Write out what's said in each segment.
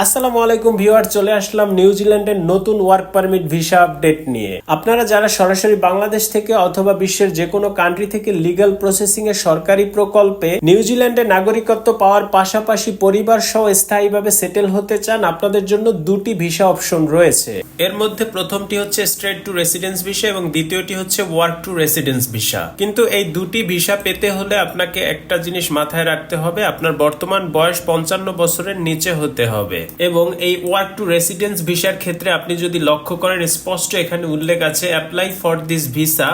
আসসালামু আলাইকুম ভিউয়ার চলে আসলাম নিউজিল্যান্ডের নতুন ওয়ার্ক পারমিট ভিসা আপডেট নিয়ে। আপনারা যারা সরাসরি বাংলাদেশ থেকে অথবা বিশ্বের যে কোনো কান্ট্রি থেকে লিগ্যাল প্রসেসিং এর সরকারি প্রকল্পে নিউজিল্যান্ডে নাগরিকত্ব পাওয়ার পাশাপাশি পরিবার সহ স্থায়ীভাবে সেটেল হতে চান, আপনাদের জন্য দুটি ভিসা অপশন রয়েছে। এর মধ্যে প্রথমটি হচ্ছে স্ট্রেট টু রেসিডেন্স ভিসা এবং দ্বিতীয়টি হচ্ছে ওয়ার্ক টু রেসিডেন্স ভিসা কিন্তু এই দুটি ভিসা পেতে হলে আপনাকে একটা জিনিস মাথায় রাখতে হবে, আপনার বর্তমান বয়স পঞ্চান্ন বছরের নিচে হতে হবে। এবং এই ওয়ার্ক টু রেসিডেন্স ভিসার ক্ষেত্রে আপনি যদি লক্ষ্য করেন, স্পষ্ট এখানে উল্লেখ আছে apply for this visa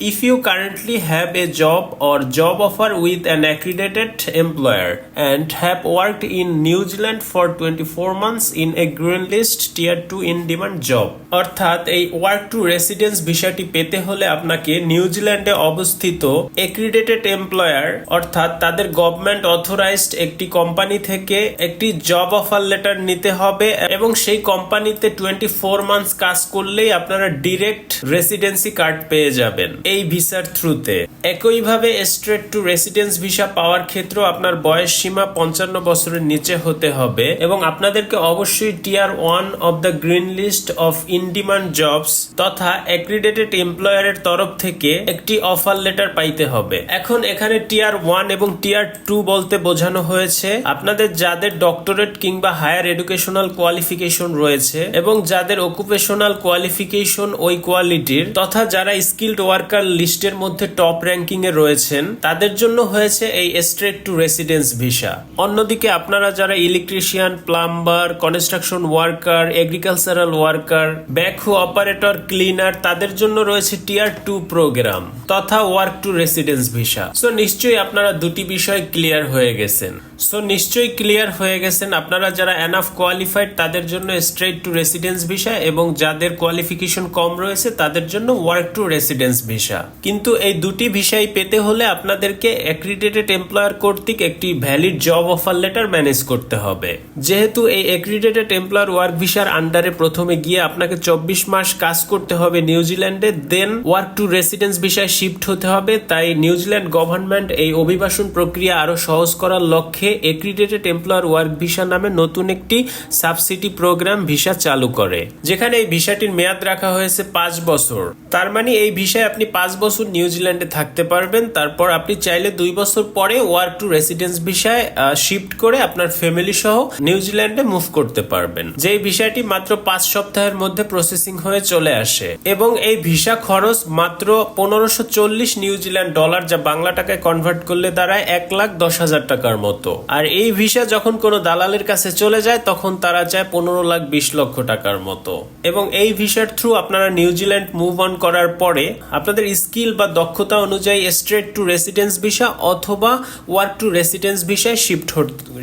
If you currently have a job or job offer with an accredited employer and have worked in New Zealand for 24 months in a green list tier 2 in demand job, অর্থাৎ এই work to residence ভিসাটি পেতে হলে আপনাকে নিউজিল্যান্ডে অবস্থিত accredited employer অর্থাৎ তাদের government authorised একটি কোম্পানি থেকে একটি জব অফার লেটার নিতে হবে এবং সেই কোম্পানিতে টোয়েন্টি ফোর মান্থস কাজ করলেই আপনারা ডিরেক্ট রেসিডেন্সি কার্ড পেয়ে যাবেন। এই ভিসার থ্রুতে। একইভাবে স্ট্রেট টু রেসিডেন্স ভিসা পাওয়ার ক্ষেত্রেও আপনার বয়স সীমা পঞ্চান্ন বছরের নিচে হতে হবে এবং আপনাদেরকে অবশ্যই tier one of the green list of in demand jobs তথা অ্যাক্রিডেটেড এমপ্লয়ারের তরফ থেকে একটি অফার লেটার পাইতে হবে। এখন এখানে টিয়ার ওয়ান এবং টিয়ার টু বলতে বোঝানো হয়েছে আপনাদের যাদের ডক্টরেট কিংবা হায়ার এডুকেশনাল কোয়ালিফিকেশন রয়েছে এবং যাদের অকুপেশনাল কোয়ালিফিকেশন ওই কোয়ালিটির তথা যারা স্কিল্ড ওয়ার্কার লিস্টের মধ্যে টপ র্যাঙ্কিং এ রয়েছেন। তাদের জন্য হয়েছে এই স্ট্রেট টু রেসিডেন্স ভিসা অন্যদিকে আপনারা যারা electrician plumber construction worker agricultural worker backhoe operator cleaner তাদের জন্য রয়েছে টিয়ার টু প্রোগ্রাম তথা work to residence visa so নিশ্চয়ই আপনারা দুটি বিষয় ক্লিয়ার হয়ে গেছেন। সো নিশ্চয়ই ক্লিয়ার হয়ে গেছেন। আপনারা যারা এনাফ কোয়ালিফাইড তাদের জন্য স্ট্রেট টু রেসিডেন্স ভিসা এবং যাদের কোয়ালিফিকেশন কম রয়েছে, তাদের জন্য ওয়ার্ক টু রেসিডেন্স ভিসা কিন্তু এই দুটি ভিসাই পেতে হলে আপনাদেরকে অ্যাক্রিডেটেড এমপ্লয়ার কর্তৃক একটি valid job offer letter manage করতে হবে। যেহেতু এই অ্যাক্রিডেটেড এমপ্লয়ার ওয়ার্ক ভিসার আন্ডারে প্রথমে গিয়ে আপনাকে চব্বিশ মাস কাজ করতে হবে নিউজিল্যান্ডে দেন ওয়ার্ক টু রেসিডেন্স ভিসায় শিফট হতে হবে। তাই নিউজিল্যান্ড গভর্নমেন্ট এই অভিবাসন প্রক্রিয়া আরও সহজ করার লক্ষ্যে এক্রিডেটেড এমপ্লয়ার ওয়ার্ক ভিসা নামে নতুন একটি সাবসিডি প্রোগ্রাম ভিসা চালু করে, যেখানে এই ভিসাটির মেয়াদ রাখা হয়েছে পাঁচ বছর। তার মানে এই ভিসায় আপনি পাঁচ বছর নিউজিল্যান্ডে থাকতে পারবেন, তারপর আপনি চাইলে দুই বছর পরে ওয়ার্ক টু রেসিডেন্স ভিসায় শিফট করে আপনার ফ্যামিলি সহ নিউজিল্যান্ডে মুভ করতে পারবেন। যে ভিসাটি মাত্র পাঁচ সপ্তাহের মধ্যে প্রসেসিং হয়ে চলে আসে এবং এই ভিসা খরচ মাত্র পনেরোশো চল্লিশ নিউজিল্যান্ড ডলার যা বাংলা টাকায় কনভার্ট করলে দাঁড়ায় এক লাখ দশ হাজার টাকার মতো। আর এই ভিসা যখন কোনো দালালের কাছে চলে যায়, তখন তারা চায় পনেরো লাখ বিশ লক্ষ টাকার মতো। এবং এই ভিসার থ্রু আপনারা নিউজিল্যান্ড মুভ অন করার পরে আপনাদের স্কিল বা দক্ষতা অনুযায়ী স্ট্রেট টু রেসিডেন্স ভিসা অথবা ওয়ার্ক টু রেসিডেন্স ভিসায় শিফট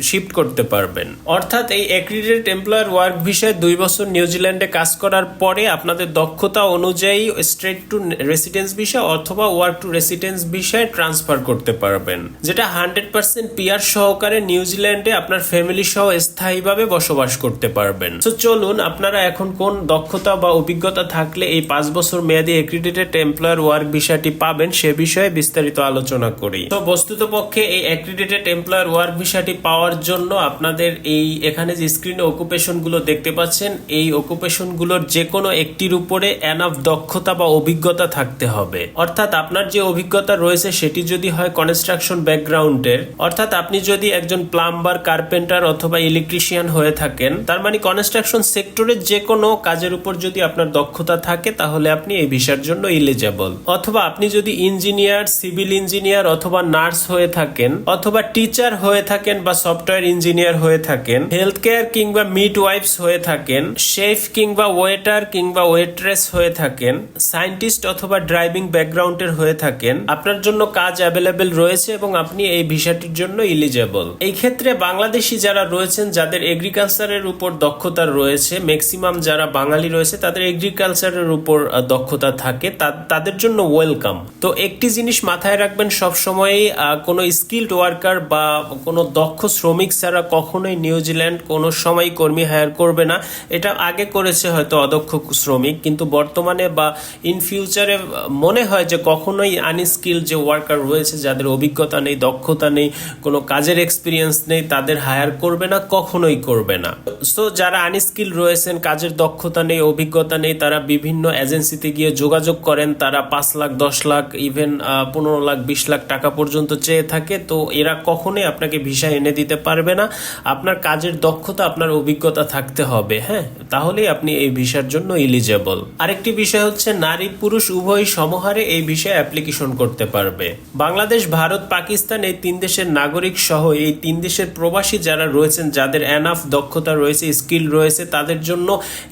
শিফট করতে পারবেন। অর্থাৎ এই অ্যাক্রিডেটেড এমপ্লয়ার ওয়ার্ক ভিসায় দুই বছর নিউজিল্যান্ডে কাজ করার পরে আপনাদের দক্ষতা অনুযায়ী স্ট্রেট টু রেসিডেন্স ভিসা অথবা ওয়ার্ক টু রেসিডেন্স ভিসায় ট্রান্সফার করতে পারবেন, যেটা হান্ড্রেড পার্সেন্ট পিয়ার সহকারে নিউজিল্যান্ডে আপনার ফ্যামিলি সহ স্থায়ীভাবে বসবাস করতে পারবেন। তো চলুন, আপনারা এখন কোন দক্ষতা বা অভিজ্ঞতা থাকলে এই পাঁচ বছর মেয়াদি এক্রিডেটেড এমপ্লয়ার ওয়ার্ক ভিসাটি পাবেন সে বিষয়ে বিস্তারিত আলোচনা করি। তো বস্তুত পক্ষে এই অ্যাক্রিডেটেড এমপ্লয়ার ওয়ার্ক ভিসাটি পাওয়ার জন্য আপনাদের এই এখানে যে স্ক্রিনে অকুপেশনগুলো দেখতে পাচ্ছেন, এই অকুপেশনগুলোর যে কোনো একটির উপরে এনাফ দক্ষতা বা অভিজ্ঞতা থাকতে হবে। অর্থাৎ আপনার যে অভিজ্ঞতা রয়েছে সেটি যদি হয় কনস্ট্রাকশন ব্যাকগ্রাউন্ডের অর্থাৎ আপনি যদি একজন প্লাম্বার, কার্পেন্টার অথবা ইলেকট্রিশিয়ান হয়ে থাকেন। তার মানে কনস্ট্রাকশন সেক্টরের যে কোনো কাজের উপর যদি আপনার দক্ষতা থাকে, তাহলে আপনি এই ভিসার জন্য ইলিজেবল অথবা আপনি যদি ইঞ্জিনিয়ার, সিভিল ইঞ্জিনিয়ার অথবা নার্স হয়ে থাকেন, অথবা টিচার হয়ে থাকেন বা সফটওয়্যার ইঞ্জিনিয়ার হয়ে থাকেন হেলথ কেয়ার কিংবা মিড ওয়াইফস হয়ে থাকেন, শেফ কিংবা ওয়েটার কিংবা ওয়েট্রেস হয়ে থাকেন, সায়েন্টিস্ট অথবা ড্রাইভিং ব্যাকগ্রাউন্ডের হয়ে থাকেন, আপনার জন্য কাজ অ্যাভেলেবেল রয়েছে এবং আপনি এই ভিসাটির জন্য ইলিজেবল এই ক্ষেত্রে বাংলাদেশি যারা রয়েছেন, যাদের এগ্রিকালচারের উপর দক্ষতা রয়েছে ম্যাক্সিমাম যারা বাঙালি রয়েছে, তাদের এগ্রিকালচারের উপর দক্ষতা থাকে তাদের জন্য ওয়েলকাম তো একটি জিনিস মাথায় রাখবেন সব সময়ই কোনো স্কিল্ড ওয়ার্কার বা কোনো দক্ষ শ্রমিক ছাড়া কখনোই নিউজিল্যান্ড কোনো সময় কর্মী হায়ার করবে না। এটা আগে করেছে হয়তো অদক্ষ শ্রমিক, কিন্তু বর্তমানে বা ইন ফিউচারে মনে হয় যে কখনোই আনস্কিল যে ওয়ার্কার রয়েছে, যাদের অভিজ্ঞতা নেই, দক্ষতা নেই, কোনো কাজের এক্সপিরিয়েন্স নেই, তাদের হায়ার করবে না, কখনোই করবে না। সো যারা আনস্কিল রয়েছেন, কাজের দক্ষতা নেই, অভিজ্ঞতা নেই, তারা বিভিন্ন এজেন্সিতে গিয়ে যোগাযোগ করেন, তারা পাঁচ লাখ, দশ লাখ ইভেন পনেরো লাখ, বিশ লাখ টাকা পর্যন্ত চেয়ে থাকে, তো এরা কখনোই আপনাকে ভিসা এনে দিতে পারবে না। আপনার কাজের দক্ষতা, আপনার অভিজ্ঞতা থাকতে হবে হ্যাঁ? তাহলেই আপনি এই ভিসার জন্য ইলিজেবল আরেকটি বিষয় হচ্ছে, নারী পুরুষ উভয় সমহারে এই ভিসায় অ্যাপ্লিকেশন করতে পারবে। বাংলাদেশ, ভারত, পাকিস্তান এই তিন দেশের নাগরিক সহ এই তিন দেশের প্রবাসী যারা রয়েছেন, যাদের এনাফ দক্ষতা রয়েছে স্কিল রয়েছে, তাদের জন্য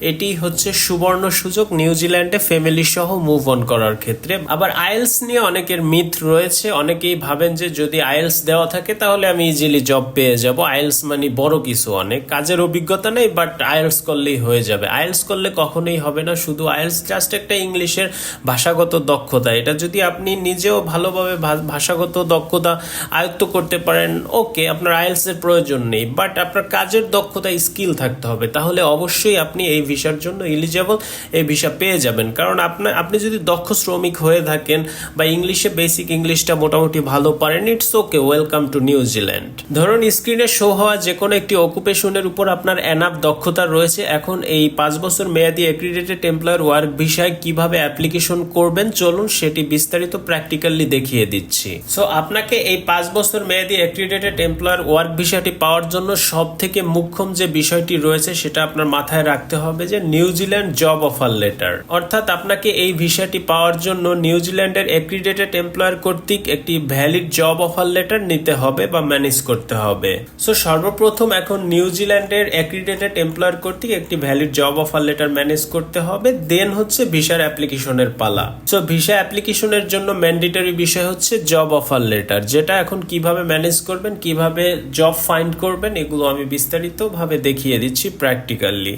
এটি হচ্ছে সুবর্ণ সুযোগ নিউজিল্যান্ডে ফ্যামিলি সহ মুভ অন করার ক্ষেত্রে। আবার আইএলস নিয়ে অনেকের মিথ রয়েছে, অনেকেই ভাবেন যে যদি আইএলস দেওয়া থাকে তাহলে আমি ইজিলি জব পেয়ে যাব। আইএলস মানে বড় কিছু অনেক, কাজের অভিজ্ঞতা নেই বাট আইএলস করলেই হয়ে যাবে। আইএলস করলে কখনোই হবে না, শুধু আইএলস জাস্ট একটা ইংলিশের ভাষাগত দক্ষতা। এটা যদি আপনি নিজেও ভালোভাবে ভাষাগত দক্ষতা আয়ত্ত করতে পারেন ওকে আপনার আইএলস এর প্রয়োজন নেই বাট আপনার কাজের দক্ষতা স্কিল থাকতে হবে। তাহলে অবশ্যই আপনি এই ভিসার জন্য ইলিজেবল এই ভিসা পেয়ে যাবেন। কারণ আপনার আপনি যদি দক্ষ শ্রমিক হয়ে থাকেন বা ইংলিশে বেসিক ইংলিশটা মোটামুটি ভালো পারেন ইটস ওকে ওয়েলকাম টু নিউজিল্যান্ড ধরুন স্ক্রিনে শো হওয়া যে কোনো একটি অকুপেশনের উপর আপনার এনাফ দক্ষতা রয়েছে, এখন এই পাঁচ বছর মেয়াদি অ্যাক্রিডেটেড এমপ্লয়ার ওয়ার্ক ভিসায় কীভাবে অ্যাপ্লিকেশন করবেন, চলুন সেটি বিস্তারিত প্র্যাকটিক্যালি দেখিয়ে দিচ্ছি। সো আপনাকে এই পাঁচ বছর মেয়াদি অ্যাক্রিডেটেড এমপ্লয়ার ওয়ার্ক ভিসাটি পাওয়ার জন্য সব থেকে মুখ্যম যে বিষয়টি রয়েছে সেটা আপনার মাথায় রাখতে হবে যে নিউজিল্যান্ড জব অফার লেটার। অর্থাৎ আপনাকে এই ভিসাটি পাওয়ার জন্য নিউজিল্যান্ডের অ্যাক্রিডেটেড এমপ্লয়ার কর্তৃক একটি ভ্যালিড জব অফার লেটার নিতে হবে বা ম্যানেজ করতে হবে। সো সর্বপ্রথম এখন নিউজিল্যান্ডের অ্যাক্রিডেটেড এমপ্লয়ার কর্তৃক একটি valid job offer letter manage করতে হবে দেন হচ্ছে ভিসার অ্যাপ্লিকেশনের পালা। সো ভিসা অ্যাপ্লিকেশনের জন্য ম্যান্ডেটরি বিষয় হচ্ছে জব অফার লেটার, যেটা এখন কীভাবে ম্যানেজ করবেন কীভাবে জব ফাইন্ড করবেন এগুলো আমি বিস্তারিতভাবে দেখিয়ে দিচ্ছি প্র্যাকটিক্যালি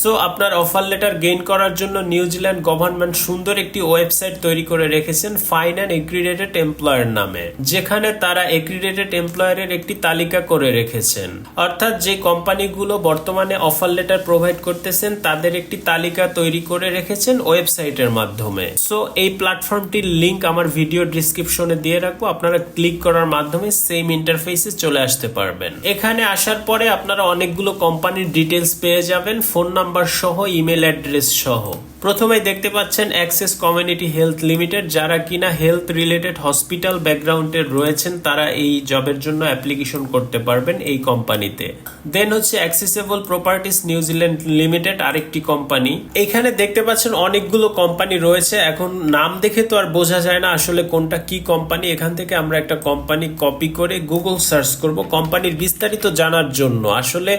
সো আপনার অফার লেটার গেইন করার জন্য নিউজিল্যান্ড গভর্নমেন্ট সুন্দর একটি ওয়েবসাইট তৈরি করে রেখেছেন ফাইন অ্যান্ড এগ্রিডেটেড এমপ্লয়ার নামে, যেখানে তারা এগ্রিডেটেড এমপ্লয়ারের একটি তালিকা করে রেখেছেন। অর্থাৎ যে কোম্পানিগুলো বর্তমানে অফার লেটার প্রোভাইড করতেছেন, তাদের একটি তালিকা তৈরি করে রেখেছেন ওয়েবসাইটের মাধ্যমে। সো এই প্ল্যাটফর্মটির লিঙ্ক আমার ভিডিও ডিসক্রিপশনে দিয়ে রাখব, আপনারা ক্লিক করার মাধ্যমে সেম ইন্টারফেসে চলে আসতে পারবেন। এখানে আসার পরে আপনারা অনেকগুলো কোম্পানির ডিটেলস পেয়ে যাবেন ফোন নাম্বার সহ ইমেল অ্যাড্রেস সহ। প্রথমে দেখতে পাচ্ছেন অ্যাক্সেস কমিউনিটি হেলথ লিমিটেড যারা কিনা হেলথ রিলেটেড হসপিটাল ব্যাকগ্রাউন্ডের রয়েছেন, তারা এই জবের জন্য অ্যাপ্লিকেশন করতে পারবেন এই কোম্পানিতে দেন হচ্ছে accessible properties New Zealand limited আরেকটি কোম্পানি এখানে দেখতে পাচ্ছেন অনেকগুলো কোম্পানি রয়েছে। এখন নাম দেখে তো আর বোঝা যায় না আসলে কোনটা কি কোম্পানি এখান থেকে আমরা একটা কোম্পানি কপি করে গুগল সার্চ করব। কোম্পানির বিস্তারিত জানার জন্য। আসলে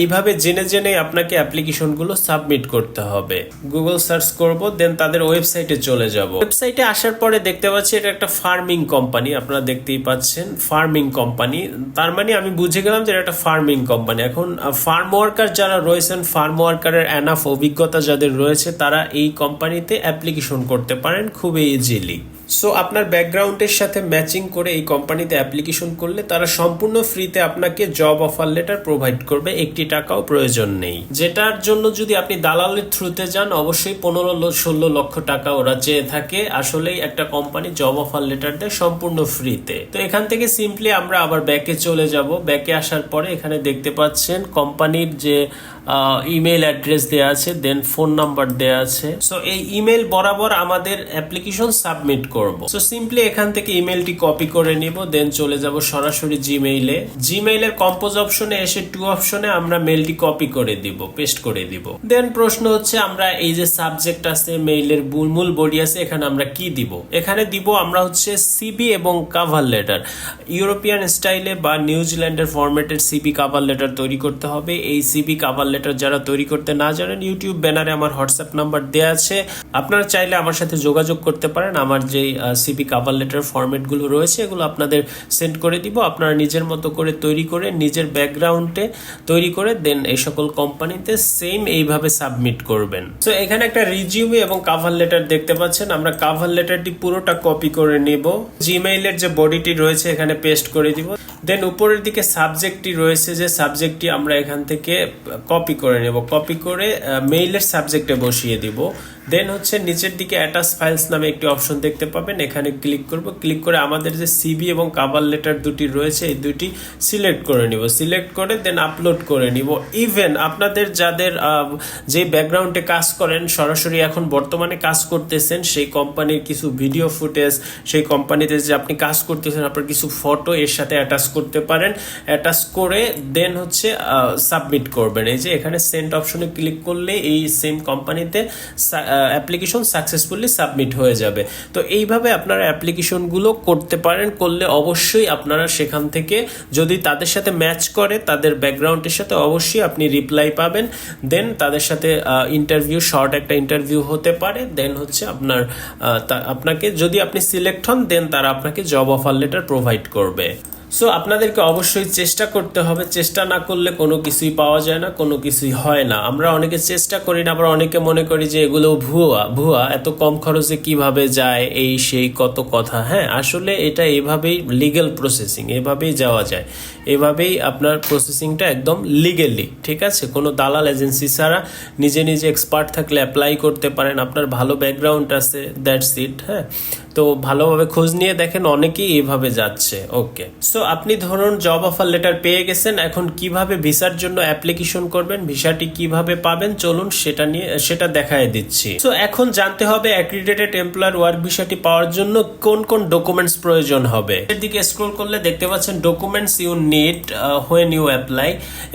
এইভাবে জেনে জেনে আপনাকে অ্যাপ্লিকেশনগুলো সাবমিট করতে হবে। গুগল সার্চ করব দেন তাদের ওয়েবসাইটে চলে যাব। ওয়েবসাইটে আসার পরে দেখতে পাচ্ছি এটা একটা ফার্মিং কোম্পানি আপনারা দেখতেই পাচ্ছেন ফার্মিং কোম্পানি তার মানে আমি বুঝে গেলাম যে এটা একটা ফার্মিং কোম্পানি এখন ফার্ম ওয়ার্কার যারা রয়েছেন ফার্ম ওয়ার্কারের অ্যানাফ অভিজ্ঞতা যাদের রয়েছে, তারা এই কোম্পানিতে অ্যাপ্লিকেশন করতে পারেন, খুবই ইজিলি সো আপনার ব্যাকগ্রাউন্ডের সাথে ম্যাচিং করে এই কোম্পানিতে অ্যাপ্লিকেশন করলে তারা সম্পূর্ণ ফ্রিতে আপনাকে জব অফার লেটার প্রোভাইড করবে। একটি টাকাও প্রয়োজন নেই। যেটার জন্য যদি আপনি দালালের থ্রুতে যান, অবশ্যই পনেরো ষোলো লক্ষ টাকা ওরা চেয়ে থাকে। আসলেই একটা কোম্পানি জব অফার লেটার দেয় সম্পূর্ণ ফ্রিতে তো এখান থেকে সিম্পলি আমরা আবার ব্যাকে চলে যাব। ব্যাকে আসার পরে এখানে দেখতে পাচ্ছেন কোম্পানির যে ইমেল অ্যাড্রেস দেওয়া আছে দেন ফোন নাম্বার দেওয়া আছে। সো এই ইমেল বরাবর আমাদের অ্যাপ্লিকেশন সাবমিট করব। সো সিম্পলি এখান থেকে ইমেলটি কপি করে নিব দেন চলে যাব সরাসরি জিমেইলে জিমেইলের কম্পোজ অপশনে এসে টু অপশনে আমরা মেলটি কপি করে দিব পেস্ট করে দিব। দেন প্রশ্ন হচ্ছে, আমরা এই যে সাবজেক্ট আছে মেইলের মূল বডি আছে, এখানে আমরা কি দিব? এখানে দিব আমরা হচ্ছে সিবি এবং কাভার লেটার ইউরোপিয়ান স্টাইলে বা নিউজিল্যান্ডের ফরম্যাটের সিবি কাভার লেটার তৈরি করতে হবে। এই সিবি কাভার লেটার যারা তৈরি করতে না জানেন ইউটিউব ব্যানারে আমার হোয়াটসঅ্যাপ নাম্বার দেওয়া আছে। আপনারা চাইলে আমার সাথে যোগাযোগ করতে পারেন। আমার যে সিবি কাভার লেটার ফরম্যাটগুলো রয়েছে, এগুলো আপনাদের সেন্ড করে দিব। আপনারা নিজের মতো করে তৈরি করে, নিজের ব্যাকগ্রাউন্ডে তৈরি করে দেন এই সকল কোম্পানিতে সেম এইভাবে সাবমিট করবেন। তো এখানে একটা রিজিউমি এবং কাভার লেটার দেখতে পাচ্ছেন। আমরা কাভার লেটারটি পুরোটা কপি করে নিব। জিমেইলের যে বডিটি রয়েছে, এখানে পেস্ট করে দিব। দেন উপরের দিকে সাবজেক্টটি রয়েছে যে সাবজেক্টটি আমরা এখান থেকে কপি করে নেব। কপি করে মেইলের সাবজেক্টে বসিয়ে দিব। দেন হচ্ছে নিচের দিকে অ্যাটাচ ফাইলস নামে একটি অপশন দেখতে পাবেন। এখানে ক্লিক করব। ক্লিক করে আমাদের যে সিবি এবং কাভার লেটার দুটি রয়েছে, এই দুটি সিলেক্ট করে নিব। সিলেক্ট করে দেন আপলোড করে নিব। ইভেন আপনাদের যাদের যে ব্যাকগ্রাউন্ডে কাজ করেন, সরাসরি এখন বর্তমানে কাজ করতেছেন, সেই কোম্পানির কিছু ভিডিও ফুটেজ সেই কোম্পানিতে যে আপনি কাজ করতেছেন, আপনার কিছু ফটো এর সাথে অ্যাটাচ করতে পারেন অ্যাটাচ করে দেন হচ্ছে সাবমিট করবেন। এই যে এখানে সেন্ট অপশনে ক্লিক করলে এই সেম কোম্পানিতে অ্যাপ্লিকেশন সাকসেসফুলি সাবমিট হয়ে যাবে। তো এইভাবে আপনারা অ্যাপ্লিকেশনগুলো করতে পারেন, করলে অবশ্যই আপনারা সেখান থেকে যদি তাদের সাথে ম্যাচ করে, তাদের ব্যাকগ্রাউন্ডের সাথে অবশ্যই আপনি রিপ্লাই পাবেন। দেন তাদের সাথে ইন্টারভিউ শর্ট একটা ইন্টারভিউ হতে পারে। দেন হচ্ছে আপনার আপনাকে যদি আপনি সিলেক্ট হন দেন তারা আপনাকে জব অফার লেটার প্রোভাইড করবে। সো আপনাদেরকে অবশ্যই চেষ্টা করতে হবে, চেষ্টা না করলে কোনো কিছুই পাওয়া যায় না, কোনো কিছুই হয় না। আমরা অনেকে চেষ্টা করি না, আবার অনেকে মনে করি যে এগুলো ভুয়া ভুয়া, এত কম খরচে কীভাবে যায়, এই, সেই, কত কথা। হ্যাঁ আসলে এটা এভাবেই লিগ্যাল প্রসেসিং এভাবেই যাওয়া যায়। এভাবেই আপনার প্রসেসিংটা একদম লিগেলি ঠিক আছে? কোনো দালাল এজেন্সি ছাড়া নিজে নিজে এক্সপার্ট থাকলে অ্যাপ্লাই করতে পারেন। আপনার ভালো ব্যাকগ্রাউন্ড আছে দ্যাটস ইট হ্যাঁ? তো ভালোভাবে খোঁজ নিয়ে দেখেন, অনেকেই এইভাবে যাচ্ছে ওকে সো আপনি ধরুন জব অফার লেটার পেয়ে গেছেন, এখন কীভাবে ভিসার জন্য অ্যাপ্লিকেশন করবেন, ভিসাটি কীভাবে পাবেন? চলুন সেটা নিয়ে, সেটা দেখায় দিচ্ছি। সো এখন জানতে হবে অ্যাক্রিডেটেড এমপ্লয়ার ওয়ার্ক ভিসাটি পাওয়ার জন্য কোন কোন ডকুমেন্টস প্রয়োজন হবে। এর দিকে স্ক্রল করলে দেখতে পাচ্ছেন documents you need when you apply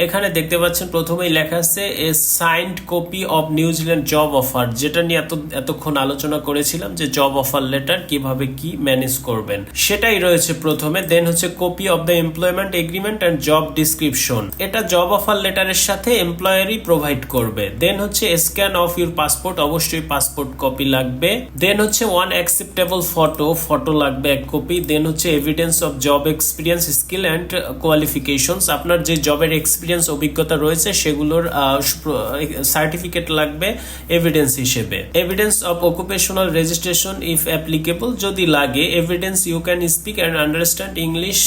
এখানে দেখতে পাচ্ছেন প্রথমেই লেখা আছে a signed copy of New Zealand job offer যেটা নিয়ে এত, এতক্ষণ আলোচনা করেছিলাম যে জব অফার লেটার কীভাবে কি ম্যানেজ করবেন। সেটাই রয়েছে প্রথমে। দেন হচ্ছে copy of the employment agreement and job description এটা জব অফার লেটারের সাথে এমপ্লয়ারই প্রোভাইড করবে। দেন হচ্ছে স্ক্যান অফ ইউর পাসপোর্ট অবশ্যই পাসপোর্ট কপি লাগবে। দেন হচ্ছে ওয়ান অ্যাকসেপ্টেবল ফটো ফটো লাগবে এক কপি দেন হচ্ছে evidence of job experience skill and qualifications আপনার যে জবের এক্সপিরিয়েন্স অভিজ্ঞতা রয়েছে, সেগুলোর সার্টিফিকেট লাগবে এভিডেন্স হিসেবে। Evidence of occupational registration if applicable যদি লাগে evidence you can speak and understand English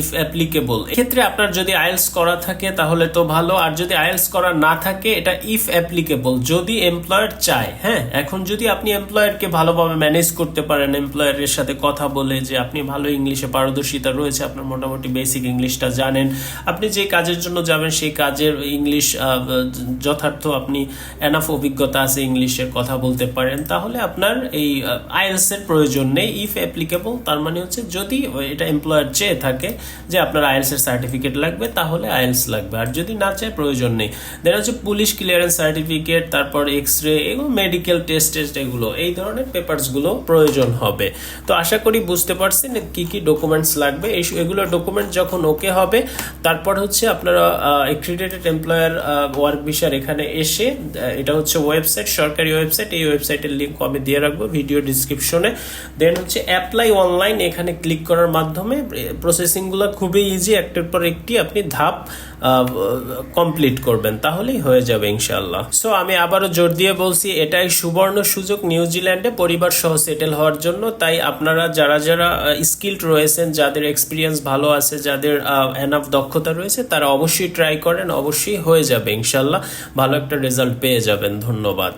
if applicable এক্ষেত্রে আপনার যদি আইএলস করা থাকে, তাহলে তো ভালো। আর যদি আইএলস করা না থাকে, এটা ইফ অ্যাপ্লিকেবল যদি এমপ্লয়ার চায় হ্যাঁ? এখন যদি আপনি এমপ্লয়ারকে ভালোভাবে ম্যানেজ করতে পারেন এমপ্লয়ারের সাথে কথা বলে যে, আপনি ভালো ইংলিশে পারদর্শিতা রয়েছে, আপনার মোটামুটি বেসিক ইংলিশটা জানেন। আপনি যে কাজের জন্য যাবেন, সেই কাজের ইংলিশ যথার্থ আপনি এনাফ অভিজ্ঞতা আছে ইংলিশের কথা বলতে পারেন, তাহলে আপনার এই আইএলস এর প্রয়োজন নেই। ইফ অ্যাপ্লিকেবল তার মানে হচ্ছে যদি এটা এমপ্লয়ার চেয়ে থাকে যে আপনার আইএলস এর সার্টিফিকেট লাগবে, তাহলে আইএলস লাগবে। আর যদি না চায়, প্রয়োজন নেই। দেন হচ্ছে পুলিশ ক্লিয়ারেন্স সার্টিফিকেট তারপর এক্স রে এগুলো মেডিকেল টেস্ট টেস্ট এগুলো, এই ধরনের পেপারসগুলো প্রয়োজন হবে। তো আশা করি বুঝতে পারছেন কি কি ডকুমেন্টস লাগবে। এই এগুলো ডকুমেন্ট যখন ওকে হবে। তারপর হচ্ছে আপনারা এক্রিডেটেড এমপ্লয়ার ওয়ার্ক ভিসার এখানে এসে এটা হচ্ছে ওয়েবসাইট সরকারি ওয়েবসাইট এই ওয়েবসাইটের লিঙ্ক আমি দিয়ে রাখব ভিডিও ডিসক্রিপশনে দেন হচ্ছে অ্যাপ্লাই অনলাইন এখানে ক্লিক করার মাধ্যমে প্রসেসিংগুলো খুবই ইজি একটার পর একটি আপনি ধাপ কমপ্লিট করবেন, তাহলেই হয়ে যাবে ইনশাল্লাহ সো আমি আবারও জোর দিয়ে বলছি, এটাই সুবর্ণ সুযোগ নিউজিল্যান্ডে পরিবার সহ সেটেল হওয়ার জন্য। তাই আপনারা, যারা যারা স্কিল্ড রয়েছেন, যাদের এক্সপিরিয়েন্স ভালো আছে, যাদের এনাফ দক্ষতা রয়েছে, তারা অবশ্যই ট্রাই করেন, অবশ্যই হয়ে যাবে ইনশাল্লাহ ভালো একটা রেজাল্ট পেয়ে যাবেন, ধন্যবাদ।